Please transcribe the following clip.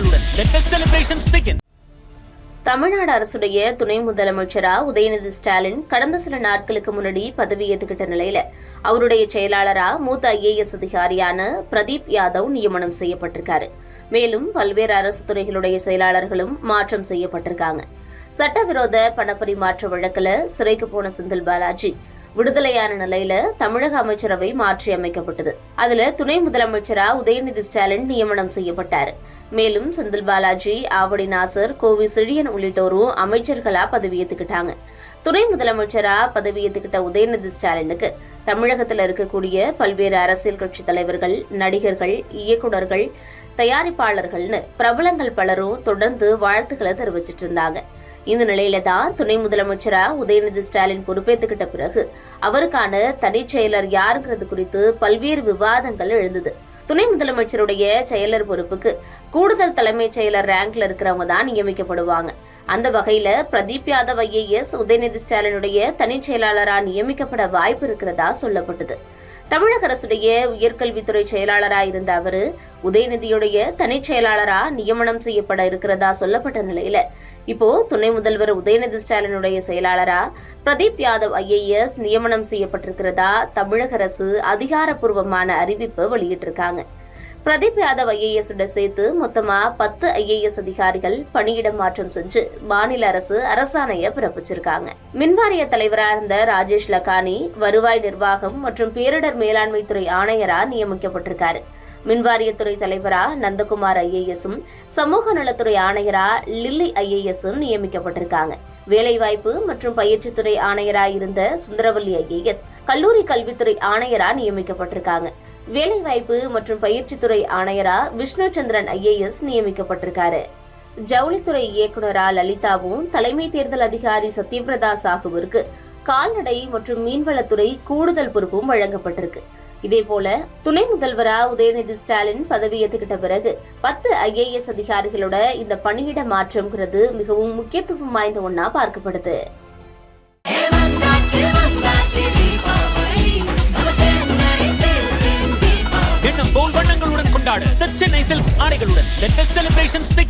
செய்திகளுடன் தமிழ்நாடு அரசுடைய துணை முதலமைச்சரா உதயநிதி ஸ்டாலின் கடந்த சில நாட்களுக்கு முன்னாடி பதவி ஏற்றுக்கிட்ட நிலையில அவருடைய செயலாளரா மூத்த ஐஏஎஸ் அதிகாரியான பிரதீப் யாதவ் நியமனம் செய்யப்பட்டிருக்காரு. மேலும் பல்வேறு அரசு துறைகளுடைய செயலாளர்களும் மாற்றம் செய்யப்பட்டிருக்காங்க. சட்டவிரோத பணப்பரிமாற்ற வழக்கில் சிறைக்கு போன செந்தில் பாலாஜி விடுதலையான நிலையில தமிழக அமைச்சரவை மாற்றி அமைக்கப்பட்டது. அதுல துணை முதலமைச்சரா உதயநிதி ஸ்டாலின் நியமனம் செய்யப்பட்டார். மேலும் செந்தில் பாலாஜி ஆவடி நாசர் கோவி செழியன் உள்ளிட்டோரும் அமைச்சர்களா பதவியேற்றுக்கிட்டாங்க துணை முதலமைச்சரா பதவியேற்றுக்கிட்ட உதயநிதி ஸ்டாலினுக்கு தமிழகத்தில் இருக்கக்கூடிய பல்வேறு அரசியல் கட்சி தலைவர்கள் நடிகர்கள் இயக்குனர்கள் தயாரிப்பாளர்கள்னு பிரபலங்கள் பலரும் தொடர்ந்து வாழ்த்துக்களை தெரிவிச்சிட்டு இருந்தாங்க. இந்த நிலையில தான் துணை முதலமைச்சரா உதயநிதி ஸ்டாலின் பொறுப்பேற்றுக்கிட்ட பிறகு அவருக்கான தனிச் செயலர் யாருங்கிறது குறித்து பல்வேறு விவாதங்கள் எழுந்தது. துணை முதலமைச்சருடைய செயலர் பொறுப்புக்கு கூடுதல் தலைமைச் செயலர் ரேங்க்ல இருக்கிறவங்க தான் நியமிக்கப்படுவாங்க. அந்த வகையில பிரதீப் யாதவ் ஐஏஎஸ் உதயநிதி ஸ்டாலினுடைய தனிச் செயலாளரா நியமிக்கப்பட வாய்ப்பு இருக்கிறதா சொல்லப்பட்டது. தமிழக அரசுடைய உயர்கல்வித்துறை செயலாளராக இருந்த அவர் உதயநிதியுடைய தனி செயலாளராக நியமனம் செய்யப்பட இருக்கிறதா சொல்லப்பட்ட நிலையில இப்போ துணை முதல்வர் உதயநிதி ஸ்டாலினுடைய செயலாளரா பிரதீப் யாதவ் ஐஏஎஸ் நியமனம் செய்யப்பட்டிருக்கிறதா தமிழக அரசு அதிகாரப்பூர்வமான அறிவிப்பு வெளியிட்டிருக்காங்க. பிரதீப் யாதவ் ஐஏஎஸ் உடன் சேர்த்து மொத்தமா பத்து ஐஏஎஸ் அதிகாரிகள் பணியிட மாற்றம் செஞ்சு மாநில அரசு அரசாணைய பிறப்பிச்சிருக்காங்க. மின்வாரிய தலைவரா இருந்த ராஜேஷ் லக்கானி வருவாய் நிர்வாகம் மற்றும் பேரிடர் மேலாண்மை துறை ஆணையரா நியமிக்கப்பட்டிருக்காரு. மின்வாரியத்துறை தலைவரா நந்தகுமார் ஐஏஎஸும் சமூக நலத்துறை ஆணையரா லில்லி ஐஏஎஸும் நியமிக்கப்பட்டிருக்காங்க. வேலைவாய்ப்பு மற்றும் பயிற்சித்துறை ஆணையரா இருந்த சுந்தரவல்லி ஐஏஎஸ் கல்லூரி கல்வித்துறை ஆணையரா நியமிக்கப்பட்டிருக்காங்க. வேலைவாய்ப்பு மற்றும் பயிற்சித்துறை ஆணையரா விஷ்ணுச்சந்திரன் ஐஏஎஸ் நியமிக்கப்பட்டிருக்காரு. ஜவுளித்துறை இயக்குனரா லலிதாவும் தலைமை தேர்தல் அதிகாரி சத்யபிரதா சாகுவிற்கு கால்நடை மற்றும் மீன்வளத்துறை கூடுதல் பொறுப்பும் வழங்கப்பட்டிருக்கு. இதேபோல துணை முதல்வரா உதயநிதி ஸ்டாலின் பதவியேற்றுக்கிட்ட பிறகு பத்து ஐஏஎஸ் அதிகாரிகளோட இந்த பணியிட மாற்றம்ங்கிறது மிகவும் முக்கியத்துவம் வாய்ந்த ஒன்னா பார்க்கப்படுது. கொண்டாட The Chennai silks ஆடைகளுடன் Let the celebrations begin